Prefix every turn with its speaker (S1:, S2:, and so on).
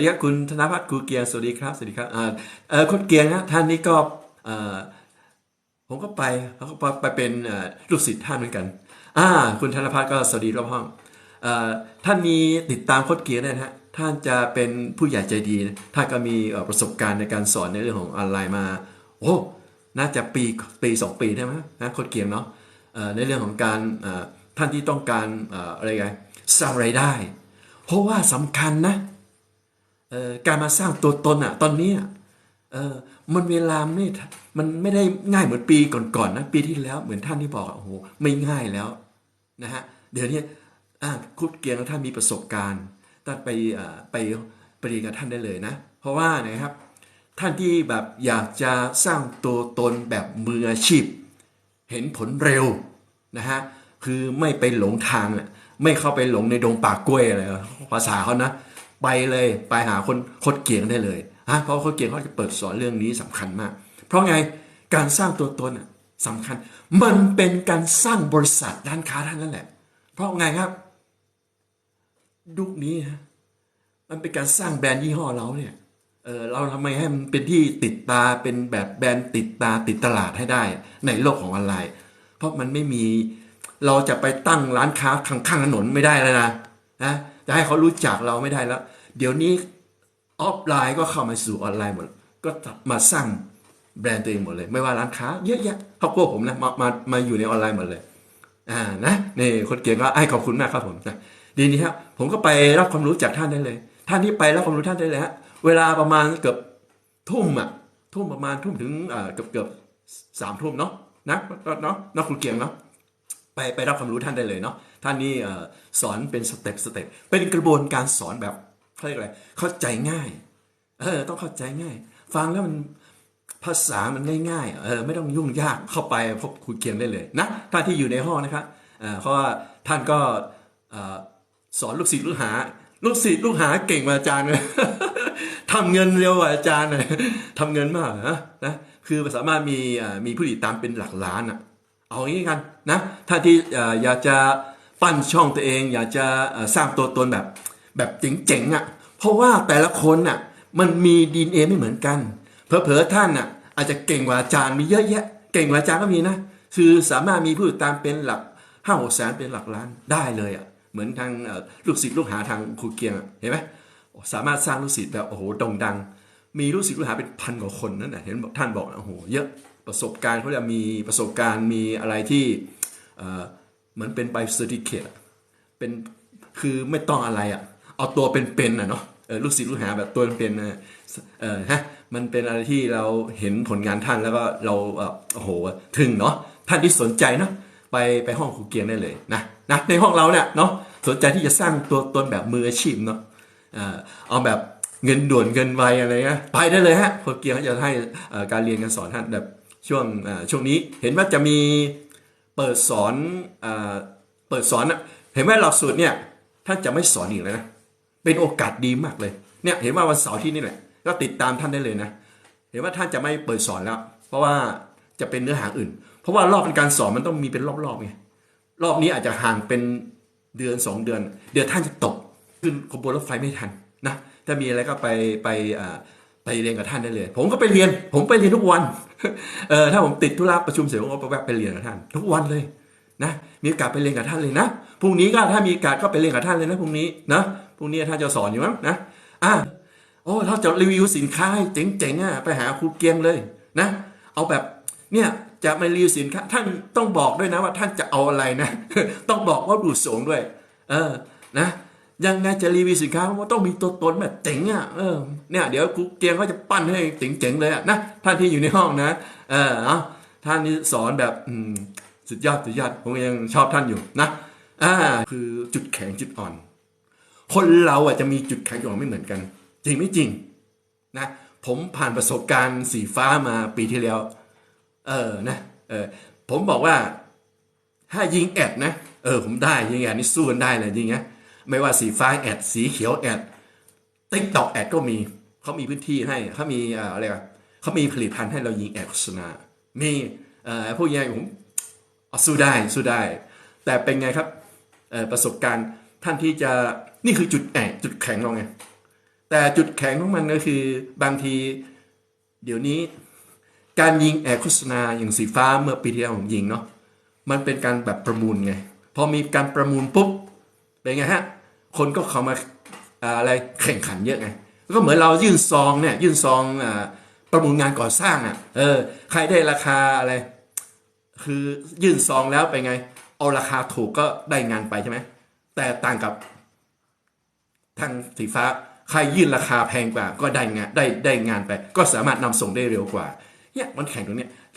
S1: สวัสดีครับคุณธนพัฒน์ครูเกียงสวัสดีครับสวัสดีครับอ่าเออคุณเกียงนะท่านนี้ก็เอ่อผมก็ไปเขาก็ไปเป็นลูกศิษย์ท่านเหมือนกันอ่าคุณธนพัฒน์ก็สวัสดีรอบห้องเอ่อท่านมีติดตามโคดเกียงได้นะฮะท่านจะเป็นผู้ใหญ่ใจดีท่านก็มีประสบการณ์ในการสอนในเรื่องของออนไลน์มาโอ้น่าจะปีปีสองปีได้ไหมนะโคดเกียงเนาะเอ่อในเรื่องของการเอ่อท่านที่ต้องการเอ่ออะไรไงสร้างรายได้ เพราะว่าสำคัญนะ การมาสร้างตัวตนอะ ตอนนี้เออมันเวลาไม่มันไม่ได้ง่ายเหมือนปีก่อนๆนะปีที่แล้วเหมือนท่านที่บอกโอ้โหไม่ง่ายแล้วนะฮะเดี๋ยวนี้อ่าคุดเกียงแล้วท่านมีประสบการณ์ท่านไปไปปเรียนกับท่านได้เลยนะ เพราะว่านะครับท่านที่แบบอยากจะสร้างตัวตนแบบมืออาชีพ เห็นผลเร็วนะฮะคือไม่ไปหลงทางไม่เข้าไปหลงในดงป่ากล้วยอะไรภาษาเขานะ ไปเลยไปหาคนคดเกียงได้เลยฮะเพราะคดเกียงเขาจะเปิดสอนเรื่องนี้สำคัญมาก เพราะไงการสร้างตัวตนอะสำคัญ มันเป็นการสร้างบริษัทด้านค้าท่านนั่นแหละ เพราะไงครับยุคนี้ฮะมันเป็นการสร้างแบรนด์ยี่ห้อเราเนี่ยเออเราทำไมให้มันเป็นที่ติดตาเป็นแบบแบรนด์ติดตาติดตลาดให้ได้ ในโลกของออนไลน์ เพราะมันไม่มีเราจะไปตั้งร้านค้าข้างๆถนนไม่ได้แล้วนะนะ จะให้เขารู้จักเราไม่ได้แล้ว เดี๋ยวนี้ออฟไลน์ก็เข้ามาสู่ออนไลน์หมด ก็มาสร้างแบรนด์ตัวเองหมดเลย ไม่ว่าร้านค้าเยอะแยะครอบครัวผมนะมามามาอยู่ในออนไลน์หมดเลย อ่านะนี่คนเก่งก็ไอ้ขอบคุณมากครับผมนะดีนี้ครับผมก็ไปรับความรู้จากท่านได้เลย ท่านที่ไปรับความรู้ท่านได้เลยฮะเวลาประมาณเกือบทุ่มอะทุ่มประมาณทุ่มถึงอ่าเกือบเกือบสามทุ่มเนาะนะเนาะเนาะคุณเกียงเนาะไปไปรับความรู้ท่านได้เลยเนาะ ท่านนี่สอนเป็นสเต็ปสเต็ปเป็นกระบวนการสอนแบบเรียกอะไรเข้าใจง่ายเออต้องเข้าใจง่าย ฟังแล้วมันภาษามันง่ายๆเออไม่ต้องยุ่งยากเข้าไปพบครูเกียงได้เลยนะท่านที่อยู่ในห้องนะครับเเพราะว่าท่านก็อสอนลูกศิษย์ลูกหา ลูกศิษย์ลูกหาเก่งกว่าอาจารย์เลยทำเงินเร็วกว่าอาจารย์เลยทำเงินมากนะนะคือสามารถมีมีผู้ติดตามเป็นหลักล้านอะเอาอย่างนี้กันนะถ้าที่เอ่ออยากจะ ปั้นช่องตัวเอง อยากจะสร้างตัวตนแบบ แบบเจ๋งๆอะเพราะว่าแต่ละคนอะมันมีดีเอไม่เหมือนกันเผลอๆท่านน่ะอาจจะเก่งกว่าอาจารย์มีเยอะแยะ เก่งกว่าอาจารย์ก็มีนะคือสามารถมีผู้ติดตามเป็นหลักห้าหกแสนเป็นหลักล้านได้เลยอะเหมือนทางลูกศิษย์ลูกหาทางครูเกียงเห็นไหมสามารถสร้างลูกศิษย์แบบโอ้โหโด่งดัง มีลูกศิษย์ลูกหาเป็นพันกว่าคนนั่นแหละเห็นบอกท่านบอกโอ้โหเยอะประสบการณ์เขาจะมีประสบการณ์มีอะไรที่ มือนเป็นใบเซอร์ติเคตเป็นคือไม่ต้องอะไรอะ เอาตัวเป็นๆอะเนาะลูกศิษย์ลูกหาแบบตัวเป็นเออฮะมันเป็นอะไรที่เราเห็นผลงานท่านแล้วก็เราโอ้โหถึงเนาะท่านที่สนใจเนาะไปไปห้องครูเกียงได้เลยนะนะในห้องเราเนี่ยเนาะสนใจที่จะสร้างตัวตนแบบมืออาชีพเนาะเอาแบบเงินด่วนเงินไวอะไรเงี้ยไปได้เลยฮะโคเกียงเขาจะให้การเรียนการสอนท่านแบบช่วงช่วงนี้เห็นว่าจะมี เปิดสอนเอ่อเปิดสอนอะเห็นไหมหลักสูตรเนี่ยท่านจะไม่สอนอีกเลยนะเป็นโอกาสดีมากเลยเนี่ยเห็นว่าวันเสาร์ที่นี่แหละก็ติดตามท่านได้เลยนะเห็นว่าท่านจะไม่เปิดสอนแล้ว เพราะว่าจะเป็นเนื้อหาอื่น เพราะว่ารอบการสอนมันต้องมีเป็นรอบๆไงรอบนี้อาจจะห่างเป็นเดือนสองเดือน เดี๋ยวท่านจะตกขึ้นขบวนรถไฟไม่ทันนะถ้ามีอะไรก็ไปไปอ่า ไปเรียนกับท่านได้เลย ผมก็ไปเรียน ผมไปเรียนทุกวันเออถ้าผมติดธุระประชุมเสร็จผมก็ไปแวะไปเรียนกับท่าน ทุกวันเลยนะมีโอกาสไปเรียนกับท่านเลยนะพรุ่งนี้ก็ถ้ามีโอกาสก็ไปเรียนกับท่านเลยนะพรุ่งนี้นะพรุ่งนี้ท่านจะสอนอยู่มั้งนะอะโอ้ถ้าจะรีวิวสินค้าให้เจ๋งๆอะไปหาครูเกียงเลยนะ เอาแบบเนี่ยจะมารีวิวสินค้าท่านต้องบอกด้วยนะว่าท่านจะเอาอะไรนะ ต้องบอกว่าดูสูงด้วย เออนะ ยังไงจะรีวิวสินค้าว่าต้องมีตัวตนแบบเจ๋งอะเออเนี่ยเดี๋ยวครูเกียงเขาจะปั้นให้เจ๋งๆเลยอะนะท่านที่อยู่ในห้องนะเออเอาท่านนี้สอนแบบอืมสุดยอดสุดยอดผมยังชอบท่านอยู่นะอ่าคือจุดแข็งจุดอ่อน คนเราอะจะมีจุดแข็งจุดอ่อนไม่เหมือนกัน จริงไม่จริงนะผมผ่านประสบการณ์สีฟ้ามาปีที่แล้ว เออนะเออผมบอกว่าถ้ายิงแอดนะเออผมได้ยิงแอดนี่สู้กันได้เลยจริงนะ ไม่ว่าสีฟ้าแอดสีเขียวแอดติ๊กตอกแอดก็มีเขามีพื้นที่ให้เขามีอะไรเขามีผลิตภัณฑ์ให้เรายิงแอดโฆษณา มีเอ่อพวกนี้ผมสู้ได้สู้ได้ แต่เป็นไงครับประสบการณ์ท่านที่จะนี่คือจุดแอดจุดแข็งเราไงแต่จุดแข็งของมันก็คือบางที เดี๋ยวนี้ การยิงแอร์โฆษณาอย่างสีฟ้าเมื่อปีที่แล้วผมยิงเนาะมันเป็นการแบบประมูลไงพอมีการประมูลปุ๊บ เป็นไงฮะคนก็เข้ามาอะไรแข่งขันเยอะไงก็เหมือนเรายื่นซองเนี่ยยื่นซองอประมูลงานก่อสร้างอะเออใครได้ราคาอะไร คือยื่นซองแล้วเป็นไง เอาราคาถูกก็ได้งานไปใช่ไหมแต่ต่างกับทางสีฟ้าใครยื่นราคาแพงกว่า ก็ได้งานได้ได้งานไป ก็สามารถนำส่งได้เร็วกว่าเนี่ยมันแข่งตรงเนี้ยท